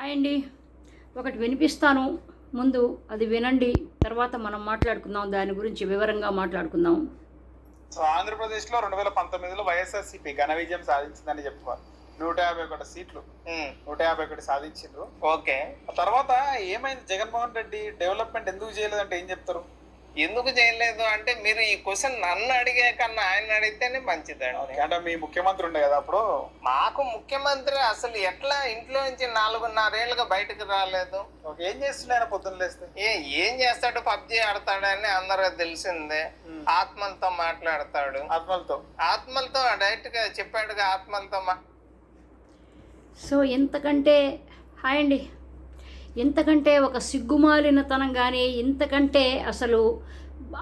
Hi అండి. ఒకటి వినిపిస్తాను. ముందు అది వినండి. తర్వాత మనం మాట్లాడుకుందాం. దాని గురించి వివరంగా మాట్లాడుకుందాం. సో ఆంధ్రప్రదేశ్లో రెండు వేల పంతొమ్మిదిలో వైఎస్ఆర్సీపీ ఘన విజయం సాధించిందని చెప్పుకోవాలి. నూట యాభై ఒకటి సీట్లు. నూట యాభై ఒకటి సాధించిండ్రు. ఓకే. తర్వాత ఏమైంది? జగన్మోహన్ రెడ్డి డెవలప్మెంట్ ఎందుకు చేయలేదంటే ఏం చెప్తారు? ఎందుకు చేయలేదు అంటే మీరు ఈ క్వశ్చన్ నన్ను అడిగే కన్నా ఆయన అడిగితేనే మంచిదండి. అంటే మీ ముఖ్యమంత్రి ఉండే కదా అప్పుడు? మాకు ముఖ్యమంత్రి అసలు ఎట్లా ఇంట్లో నుంచి నాలుగున్నరేళ్ళుగా బయటకు రాలేదు. ఓకే, ఏం చేస్తుండే ఆయన పొద్దున్న లేస్తే? ఏ ఏం చేస్తాడు? పబ్జి ఆడతాడని అందరూ తెలిసిందే. ఆత్మలతో మాట్లాడతాడు. ఆత్మలతో? ఆత్మలతో డైరెక్ట్గా చెప్పాడుగా ఆత్మలతో మా- సో ఇంతకంటే హాయ్ అండి. ఇంతకంటే ఒక సిగ్గుమాలినతనం కానీ ఇంతకంటే అసలు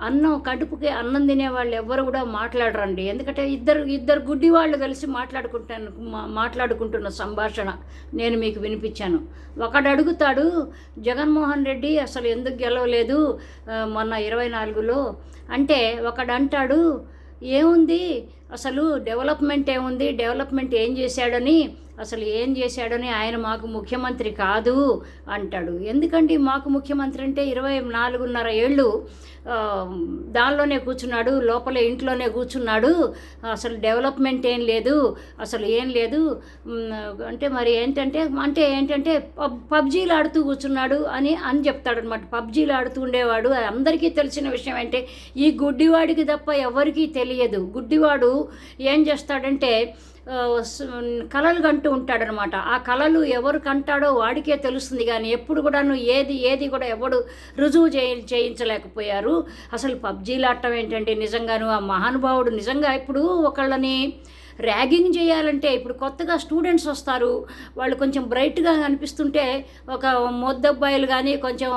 అన్నం కడుపుకి అన్నం తినే వాళ్ళు ఎవ్వరు కూడా మాట్లాడరండి. ఎందుకంటే ఇద్దరు ఇద్దరు గుడ్డి వాళ్ళు కలిసి మాట్లాడుకుంటాను మాట్లాడుకుంటున్న సంభాషణ నేను మీకు వినిపించాను. ఒకడు అడుగుతాడు జగన్మోహన్ రెడ్డి అసలు ఎందుకు గెలవలేదు మొన్న ఇరవై నాలుగులో? అంటే ఒకడు అంటాడు ఏముంది? అసలు డెవలప్మెంట్ ఏముంది? డెవలప్మెంట్ ఏం చేశాడని అసలు ఏం చేశాడని ఆయన మాకు ముఖ్యమంత్రి కాదు అంటాడు. ఎందుకండి మాకు ముఖ్యమంత్రి అంటే ఇరవై నాలుగున్నర ఏళ్ళు దానిలోనే కూర్చున్నాడు లోపల ఇంట్లోనే కూర్చున్నాడు. అసలు డెవలప్మెంట్ ఏం లేదు అసలు ఏం లేదు. అంటే మరి ఏంటంటే అంటే ఏంటంటే పబ్ పబ్జీలు ఆడుతూ కూర్చున్నాడు అని అని చెప్తాడు అనమాట పబ్జీలు ఆడుతూ ఉండేవాడు. అది అందరికీ తెలిసిన విషయం ఏంటంటే ఈ గుడ్డివాడికి తప్ప ఎవరికీ తెలియదు. గుడ్డివాడు ఏం చేస్తాడంటే కళలు స్- కలలు కంటూ ఉంటాడనమాట ఆ కళలు ఎవరు కంటాడో వాడికే తెలుస్తుంది కానీ ఎప్పుడు కూడాను ఏది ఏది కూడా ఎవడు రుజువు చేయ చేయించలేకపోయారు. అసలు పబ్జీలు ఆడటం ఏంటంటే నిజంగాను ఆ మహానుభావుడు నిజంగా ఇప్పుడు ఒకళ్ళని ర్యాగింగ్ చేయాలంటే ఇప్పుడు కొత్తగా స్టూడెంట్స్ వస్తారు. వాళ్ళు కొంచెం బ్రైట్గా కనిపిస్తుంటే ఒక మొద్దబ్బాయిలు కానీ కొంచెం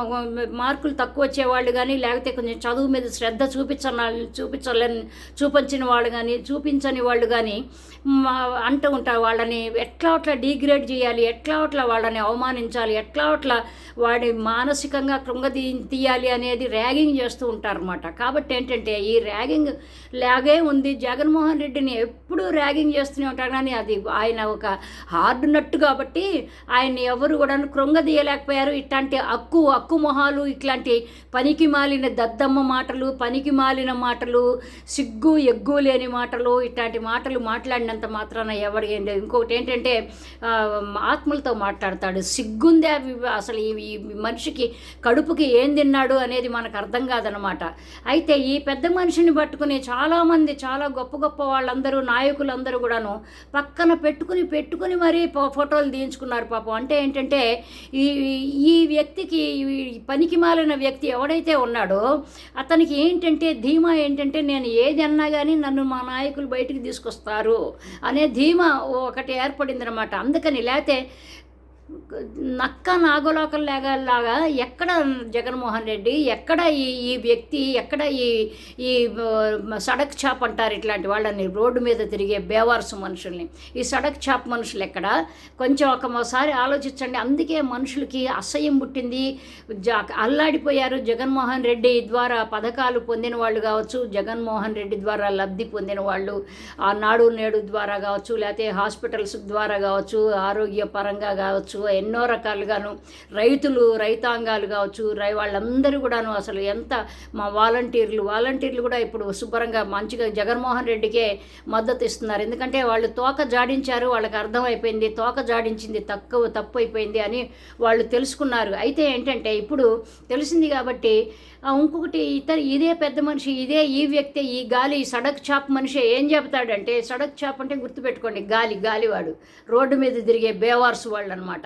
మార్కులు తక్కువ వచ్చేవాళ్ళు కానీ లేకపోతే కొంచెం చదువు మీద శ్రద్ధ చూపించని చూపించలేని చూపించిన వాళ్ళు కానీ చూపించని వాళ్ళు కానీ అంటూ ఉంటారు. వాళ్ళని ఎట్లా అట్లా డిగ్రేడ్ చేయాలి ఎట్లా అట్లా వాళ్ళని అవమానించాలి ఎట్లా అట్లా వాడి మానసికంగా కృంగతీ తీయాలి అనేది ర్యాగింగ్ చేస్తూ ఉంటారన్నమాట. కాబట్టి ఏంటంటే ఈ ర్యాగింగ్ లాగే ఉంది. జగన్మోహన్ రెడ్డిని ఎప్పుడూ ర్యాగింగ్ చేస్తూనే ఉంటారు కానీ అది ఆయన ఒక హార్డ్ నట్టు కాబట్టి ఆయన్ని ఎవరు కూడా కృంగదీయలేకపోయారు. ఇట్లాంటి అక్కు అక్కు మొహాలు ఇట్లాంటి పనికి మాలిన దద్దమ్మ మాటలు పనికి మాలిన మాటలు సిగ్గు ఎగ్గు లేని మాటలు ఇట్లాంటి మాటలు మాట్లాడినంత మాత్రాన ఎవరికి ఏం లేదు. ఇంకొకటి ఏంటంటే ఆత్మలతో మాట్లాడతాడు. సిగ్గుందే అవి అసలు ఈ ఈ మనిషికి కడుపుకి ఏం తిన్నాడు అనేది మనకు అర్థం కాదనమాట అయితే ఈ పెద్ద మనిషిని పట్టుకుని చాలామంది చాలా గొప్ప గొప్ప వాళ్ళందరూ నాయకులందరూ కూడాను పక్కన పెట్టుకుని పెట్టుకుని మరీ ఫోటోలు తీయించుకున్నారు పాపం. అంటే ఏంటంటే ఈ ఈ వ్యక్తికి పనికి మాలిన వ్యక్తి ఎవడైతే ఉన్నాడో అతనికి ఏంటంటే ధీమా ఏంటంటే నేను ఏది అన్నా కానీ నన్ను మా నాయకులు బయటికి తీసుకొస్తారు అనే ధీమా ఒకటి ఏర్పడింది అనమాట అందుకని లేకపోతే నక్క నాగలోకం లాగా ఎక్కడ జగన్మోహన్ రెడ్డి ఎక్కడ ఈ ఈ వ్యక్తి ఎక్కడ ఈ ఈ సడక్ చాప్ అంటారు ఇట్లాంటి వాళ్ళని రోడ్డు మీద తిరిగే బేవార్సు మనుషుల్ని. ఈ సడక్ చాప్ మనుషులు ఎక్కడ? కొంచెం ఒకసారి ఆలోచించండి. అందుకే మనుషులకి అసహ్యం పుట్టింది. అల్లాడిపోయారు జగన్మోహన్ రెడ్డి ద్వారా పథకాలు పొందిన వాళ్ళు కావచ్చు జగన్మోహన్ రెడ్డి ద్వారా లబ్ధి పొందిన వాళ్ళు ఆ నాడు నేడు ద్వారా కావచ్చు లేకపోతే హాస్పిటల్స్ ద్వారా కావచ్చు ఆరోగ్య పరంగా కావచ్చు ఎన్నో రకాలుగాను రైతులు రైతాంగాలు కావచ్చు రై వాళ్ళందరూ కూడాను అసలు ఎంత మా వాలంటీర్లు వాలంటీర్లు కూడా ఇప్పుడు శుభ్రంగా మంచిగా జగన్మోహన్ రెడ్డికే మద్దతు ఇస్తున్నారు. ఎందుకంటే వాళ్ళు తోక జాడించారు వాళ్ళకి అర్థమైపోయింది తోక జాడించింది తక్కువ తప్పు అయిపోయింది అని వాళ్ళు తెలుసుకున్నారు. అయితే ఏంటంటే ఇప్పుడు తెలిసింది కాబట్టి ఇంకొకటి ఇతర ఇదే పెద్ద మనిషి ఇదే ఈ వ్యక్తి ఈ గాలి సడక్ చాప్ మనిషి ఏం చెబుతాడంటే సడక్ చాప్ అంటే గుర్తుపెట్టుకోండి గాలి గాలివాడు. రోడ్డు మీద తిరిగే బేవార్స్ వాళ్ళు అనమాట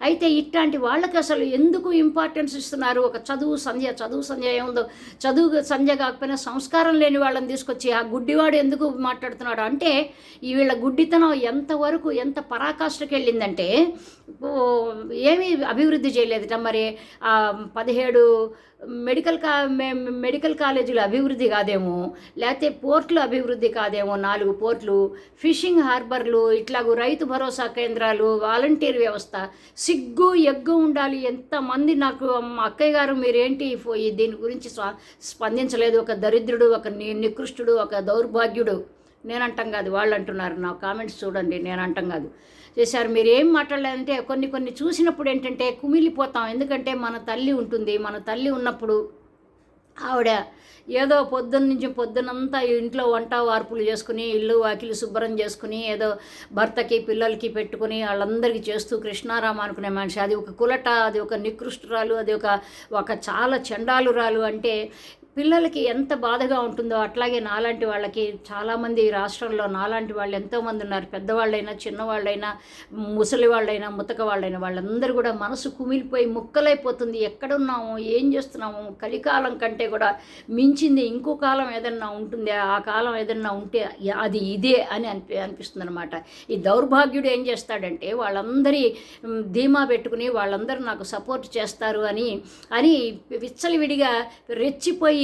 అయితే ఇట్లాంటి వాళ్ళకి అసలు ఎందుకు ఇంపార్టెన్స్ ఇస్తున్నారు? ఒక చదువు సంధ్య చదువు సంధ్య ఏముందో? చదువు సంధ్య కాకపోయినా సంస్కారం లేని వాళ్ళని తీసుకొచ్చి ఆ గుడ్డివాడు ఎందుకు మాట్లాడుతున్నాడు? అంటే ఈ వీళ్ళ గుడ్డితనం ఎంతవరకు ఎంత పరాకాష్ఠకి వెళ్ళిందంటే ఏమీ అభివృద్ధి చేయలేదుట మరి. ఆ పదిహేడు మెడికల్ కా మెడికల్ కాలేజీలు అభివృద్ధి కాదేమో లేకపోతే పోర్ట్లు అభివృద్ధి కాదేమో నాలుగు పోర్ట్లు ఫిషింగ్ హార్బర్లు ఇట్లాగూ రైతు భరోసా కేంద్రాలు వాలంటీర్ వ్యవస్థ సిగ్గు ఎగ్గు ఉండాలి. ఎంతమంది నాకు మా అక్కయ్య గారు మీరేంటి పోయి దీని గురించి స్వ- స్పందించలేదు. ఒక దరిద్రుడు ఒక ని- నికృష్టుడు ఒక దౌర్భాగ్యుడు. నేను కాదు. వాళ్ళు అంటున్నారు నా కామెంట్స్ చూడండి. నేను అంటాం కాదు. చేశారు. మీరు ఏం మాట్లాడలేదంటే కొన్ని కొన్ని చూసినప్పుడు ఏంటంటే కుమిలిపోతాం. ఎందుకంటే మన తల్లి ఉంటుంది. మన తల్లి ఉన్నప్పుడు ఆవిడ ఏదో పొద్దున్న నుంచి పొద్దునంతా ఇంట్లో వంట వార్పులు చేసుకుని ఇల్లు వాకిలు శుభ్రం చేసుకుని ఏదో భర్తకి పిల్లలకి పెట్టుకుని వాళ్ళందరికీ చేస్తూ కృష్ణారామ అనుకునే మనిషి. అది ఒక కులట అది ఒక నికృష్టురాలు అది ఒక ఒక చాలా చండాలురాలు అంటే పిల్లలకి ఎంత బాధగా ఉంటుందో అట్లాగే నాలాంటి వాళ్ళకి చాలామంది రాష్ట్రంలో నాలాంటి వాళ్ళు ఎంతోమంది ఉన్నారు. పెద్దవాళ్ళైనా చిన్నవాళ్ళైనా ముసలి వాళ్ళైనా ముతక వాళ్ళైనా వాళ్ళందరూ కూడా మనసు కుమిలిపోయి ముక్కలైపోతుంది. ఎక్కడున్నాము? ఏం చేస్తున్నాము? కలికాలం కంటే కూడా మించింది ఇంకో కాలం ఏదన్నా ఉంటుంది. ఆ కాలం ఏదన్నా ఉంటే అది ఇదే అని అనిపి అనిపిస్తుంది అనమాట ఈ దౌర్భాగ్యుడు ఏం చేస్తాడంటే వాళ్ళందరి ధీమా పెట్టుకుని వాళ్ళందరూ నాకు సపోర్ట్ చేస్తారు అని అని విచ్చలవిడిగా రెచ్చిపోయి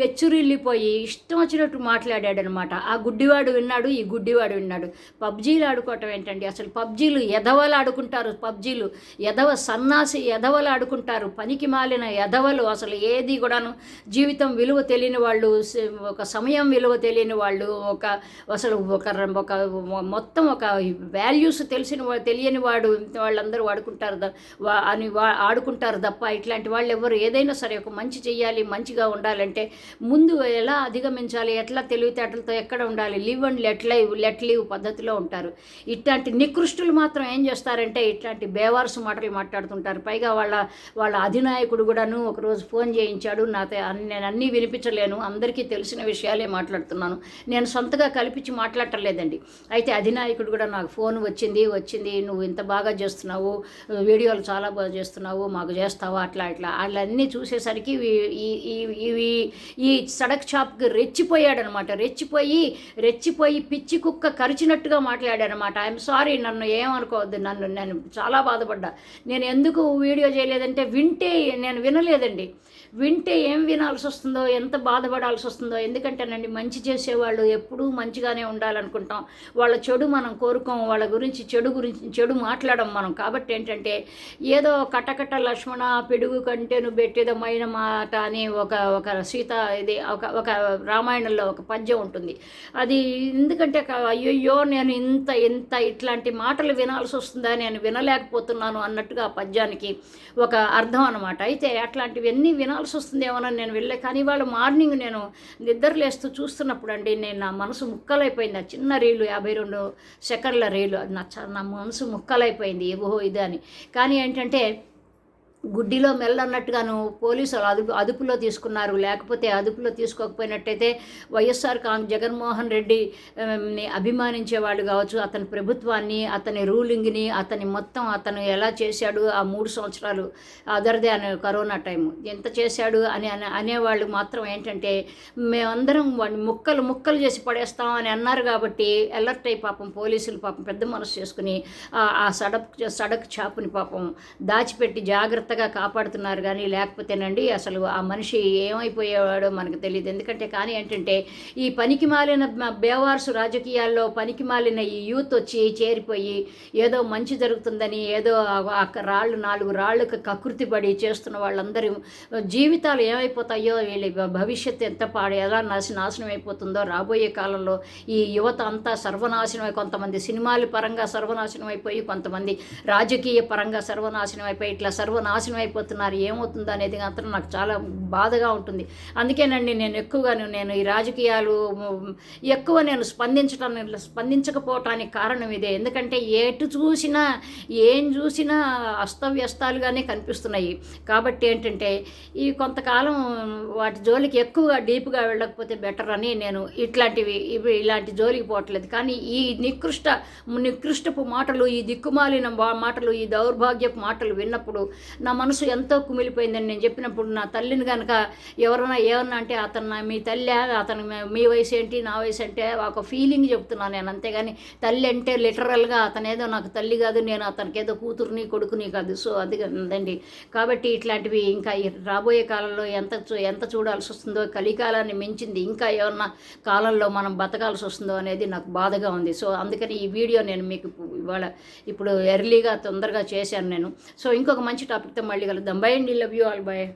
పెచ్చురిల్లిపోయి ఇష్టం వచ్చినట్టు మాట్లాడాడు అనమాట ఆ గుడ్డివాడు విన్నాడు ఈ గుడ్డివాడు విన్నాడు. పబ్జీలు ఆడుకోవటం ఏంటండి? అసలు పబ్జీలు ఎదవలు ఆడుకుంటారు పబ్జీలు ఎదవ సన్నాసి ఎదవలు ఆడుకుంటారు పనికి మాలిన ఎదవలు అసలు ఏది కూడాను జీవితం విలువ తెలియని వాళ్ళు ఒక సమయం విలువ తెలియని వాళ్ళు ఒక అసలు ఒక ఒక మొత్తం ఒక వాల్యూస్ తెలిసిన తెలియని వాడు వాళ్ళందరూ వాడుకుంటారు అని వా ఆడుకుంటారు తప్ప ఇట్లాంటి వాళ్ళు ఎవరు ఏదైనా సరే ఒక మంచి చెయ్యాలి మంచిగా ఉండాలంటే ముందు ఎలా అధిగమించాలి ఎట్లా తెలివితేటలతో ఎక్కడ ఉండాలి live and let live let leave పద్ధతిలో ఉంటారు. ఇట్లాంటి నికృష్టులు మాత్రం ఏం చేస్తారంటే ఇట్లాంటి బేవారసు మాటలు మాట్లాడుతుంటారు. పైగా వాళ్ళ వాళ్ళ అధినాయకుడు కూడాను ఒకరోజు ఫోన్ చేయించాడు నాతో నేను అన్నీ వినిపించలేను అందరికీ తెలిసిన విషయాలే మాట్లాడుతున్నాను. నేను సొంతగా కల్పించి మాట్లాడటలేదండి. అయితే అధినాయకుడు కూడా నాకు ఫోన్ వచ్చింది వచ్చింది నువ్వు ఇంత బాగా చేస్తున్నావు వీడియోలు చాలా బాగా చేస్తున్నావు మాకు చేస్తావా? అట్లా ఇట్లా వాళ్ళన్నీ చూసేసరికి ఇవి- ఈ సడక్ షాప్కి రెచ్చిపోయాడనమాట. రెచ్చిపోయి రెచ్చిపోయి పిచ్చి కుక్క కరిచినట్టుగా మాట్లాడాడనమాట ఐఎమ్ సారీ నన్ను ఏమనుకోవద్దు నన్ను నేను చాలా బాధపడ్డా. నేను ఎందుకు వీడియో చేయలేదంటే వింటే నేను వినలేదండి. వింటే ఏం వినాల్సి వస్తుందో ఎంత బాధపడాల్సి వస్తుందో ఎందుకంటేనండి మంచి చేసేవాళ్ళు ఎప్పుడూ మంచిగానే ఉండాలనుకుంటాం. వాళ్ళ చెడు మనం కోరుకోం వాళ్ళ గురించి చెడు గురించి చెడు మాట్లాడడం మనం. కాబట్టి ఏంటంటే ఏదో కటకట లక్ష్మణ పిడుగు కంటే నువ్వు మాట అని ఒక ఒక సీత ఇది ఒక ఒక రామాయణంలో ఒక పద్యం ఉంటుంది. అది ఎందుకంటే అయ్యయ్యో నేను ఇంత ఇంత ఇట్లాంటి మాటలు వినాల్సి వస్తుందా? నేను వినలేకపోతున్నాను అన్నట్టుగా ఆ పద్యానికి ఒక అర్థం అనమాట అయితే అట్లాంటివన్నీ వినాల్సి వస్తుందేమోనని నేను వెళ్ళే. కానీ వాళ్ళు మార్నింగ్ నేను నిద్రలేస్తూ చూస్తున్నప్పుడు అండి నేను నా మనసు ముక్కలైపోయింది. ఆ చిన్న రీలు యాభై రెండు సెకండ్ల రీలు అది నా చ- నా మనసు ముక్కలైపోయింది. ఓహో ఇది అని. కానీ ఏంటంటే గుడ్డిలో మెల్లన్నట్టుగాను పోలీసులు అదుపు అదుపులో తీసుకున్నారు. లేకపోతే అదుపులో తీసుకోకపోయినట్టయితే వైఎస్ఆర్ కాంగ్ జగన్మోహన్ రెడ్డి అభిమానించే వాళ్ళు కావచ్చు. అతని ప్రభుత్వాన్ని అతని రూలింగ్ని అతని మొత్తం అతను ఎలా చేశాడు ఆ మూడు సంవత్సరాలు అదర్ దాన్ కరోనా టైం ఎంత చేశాడు అని అనే అనేవాళ్ళు మాత్రం ఏంటంటే మేమందరం వాడిని ముక్కలు ముక్కలు చేసి పడేస్తాం అని అన్నారు కాబట్టి అలర్ట్ అయి పాపం పోలీసులు పాపం పెద్ద మనసు చేసుకుని ఆ- సడక్ సడక్ చాపుని పాపం దాచిపెట్టి జాగ్రత్త జాగ్రత్తగా కాపాడుతున్నారు కానీ లేకపోతేనండి అసలు ఆ మనిషి ఏమైపోయేవాడో మనకు తెలియదు ఎందుకంటే కానీ ఏంటంటే ఈ పనికి మాలిన మ- బేవార్సు రాజకీయాల్లో పనికి మాలిన ఈ యూత్ వచ్చి చేరిపోయి ఏదో మంచి జరుగుతుందని ఏదో రాళ్ళు నాలుగు రాళ్ళకు కకృతి పడి చేస్తున్న వాళ్ళందరూ జీవితాలు ఏమైపోతాయో వీళ్ళ భవిష్యత్తు ఎంత పాడు ఎలా నాశ నాశనం అయిపోతుందో రాబోయే కాలంలో ఈ యువత అంతా సర్వనాశనం కొంతమంది సినిమాల పరంగా సర్వనాశనం అయిపోయి కొంతమంది రాజకీయ పరంగా సర్వనాశనం అయిపోయి ఇట్లా సర్వనాశనం అయిపోతున్నారు ఏమవుతుందో అనేది మాత్రం నాకు చాలా బాధగా ఉంటుంది. అందుకేనండి నేను ఎక్కువగా నేను ఈ రాజకీయాలు ఎక్కువ నేను స్పందించడం స్పందించకపోవటానికి కారణం ఇదే. ఎందుకంటే ఎటు చూసినా ఏం చూసినా అస్తవ్యస్తాలుగానే కనిపిస్తున్నాయి. కాబట్టి ఏంటంటే ఈ కొంతకాలం వాటి జోలికి ఎక్కువగా డీప్గా వెళ్ళకపోతే బెటర్ అని నేను ఇట్లాంటివి ఇవి ఇలాంటి జోలికి పోవట్లేదు. కానీ ఈ నికృష్ట నికృష్టపు మాటలు ఈ దిక్కుమాలిన మాటలు ఈ దౌర్భాగ్యపు మాటలు విన్నప్పుడు నా నా మనసు ఎంతో కుమిలిపోయిందని నేను చెప్పినప్పుడు నా తల్లిని కనుక ఎవరైనా ఏమన్నా అంటే అతను మీ తల్లి అతను మీ- వయసు ఏంటి నా వయసు అంటే ఒక ఫీలింగ్ చెప్తున్నాను నేను. అంతేగాని తల్లి అంటే లిటరల్గా అతనేదో నాకు తల్లి కాదు నేను అతనికి ఏదో కూతురుని కొడుకుని కాదు. సో అది ఉందండి కాబట్టి ఇట్లాంటివి ఇంకా రాబోయే కాలంలో ఎంత చూ- ఎంత చూడాల్సి వస్తుందో కలికాలాన్ని మించింది ఇంకా ఏమన్నా కాలంలో మనం బతకాల్సి వస్తుందో అనేది నాకు బాధగా ఉంది. సో అందుకని ఈ వీడియో నేను మీకు ఇవాళ ఇప్పుడు ఎర్లీగా తొందరగా చేశాను నేను. సో ఇంకొక మంచి టాపిక్ మళ్ళీ కలుద్దాం. బై అండి. Love you all by